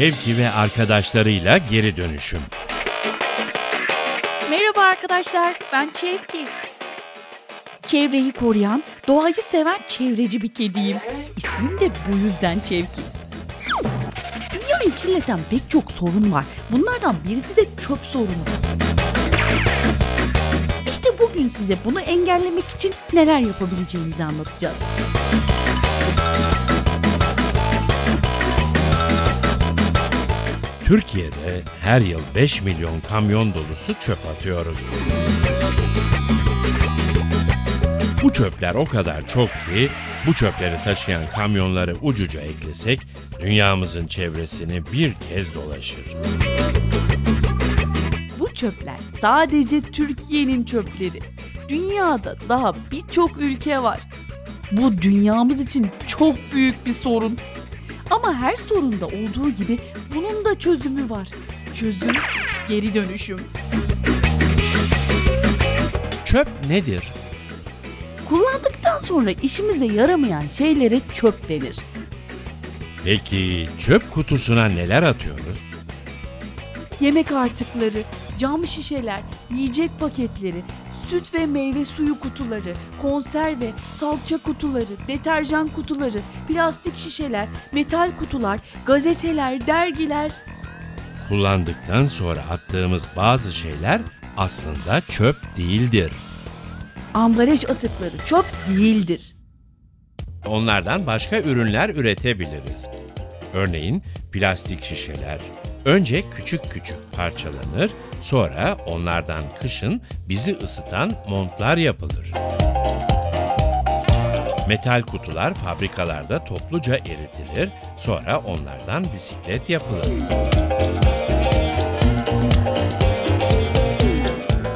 Şevki ve arkadaşlarıyla geri dönüşüm. Merhaba arkadaşlar, ben Çevki. Çevreyi koruyan, doğayı seven çevreci bir kediyim. İsmim de bu yüzden Çevki. Dünyayı kirleten pek çok sorun var. Bunlardan birisi de çöp sorunu. İşte bugün size bunu engellemek için neler yapabileceğimizi anlatacağız. Türkiye'de her yıl 5 milyon kamyon dolusu çöp atıyoruz. Bu çöpler o kadar çok ki bu çöpleri taşıyan kamyonları ucuca eklesek dünyamızın çevresini bir kez dolaşır. Bu çöpler sadece Türkiye'nin çöpleri. Dünyada daha birçok ülke var. Bu dünyamız için çok büyük bir sorun. Ama her sorunda olduğu gibi bunun da çözümü var. Çözüm geri dönüşüm. Çöp nedir? Kullandıktan sonra işimize yaramayan şeylere çöp denir. Peki çöp kutusuna neler atıyoruz? Yemek artıkları, cam şişeler, yiyecek paketleri, süt ve meyve suyu kutuları, konserve, salça kutuları, deterjan kutuları, plastik şişeler, metal kutular, gazeteler, dergiler. Kullandıktan sonra attığımız bazı şeyler aslında çöp değildir. Ambalaj atıkları çöp değildir. Onlardan başka ürünler üretebiliriz. Örneğin plastik şişeler. Önce küçük küçük parçalanır, sonra onlardan kışın bizi ısıtan montlar yapılır. Metal kutular fabrikalarda topluca eritilir, sonra onlardan bisiklet yapılır.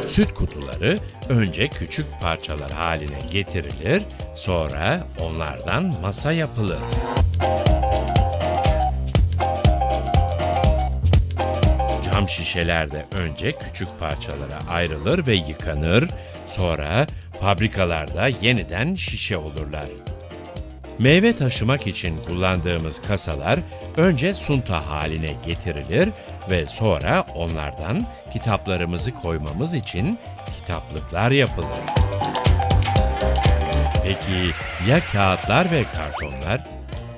Süt kutuları önce küçük parçalar haline getirilir, sonra onlardan masa yapılır. Cam şişeler de önce küçük parçalara ayrılır ve yıkanır, sonra fabrikalarda yeniden şişe olurlar. Meyve taşımak için kullandığımız kasalar önce sunta haline getirilir ve sonra onlardan kitaplarımızı koymamız için kitaplıklar yapılır. Peki ya kağıtlar ve kartonlar?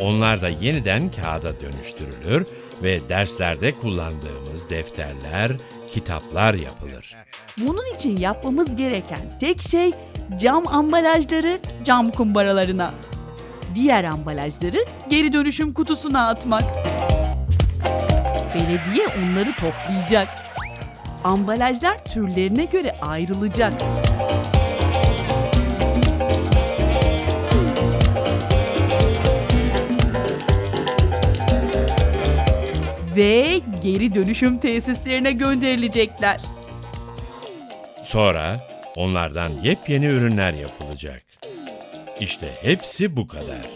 Onlar da yeniden kağıda dönüştürülür ve derslerde kullandığımız defterler, kitaplar yapılır. Bunun için yapmamız gereken tek şey cam ambalajları cam kumbaralarına. Diğer ambalajları geri dönüşüm kutusuna atmak. Belediye onları toplayacak. Ambalajlar türlerine göre ayrılacak. Geri dönüşüm tesislerine gönderilecekler. Sonra onlardan yepyeni ürünler yapılacak. İşte hepsi bu kadar.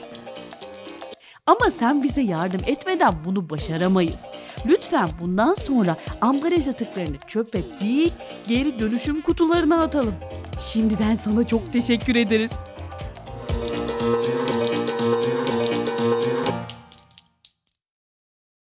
Ama sen bize yardım etmeden bunu başaramayız. Lütfen bundan sonra ambalaj atıklarını çöpe değil, geri dönüşüm kutularına atalım. Şimdiden sana çok teşekkür ederiz.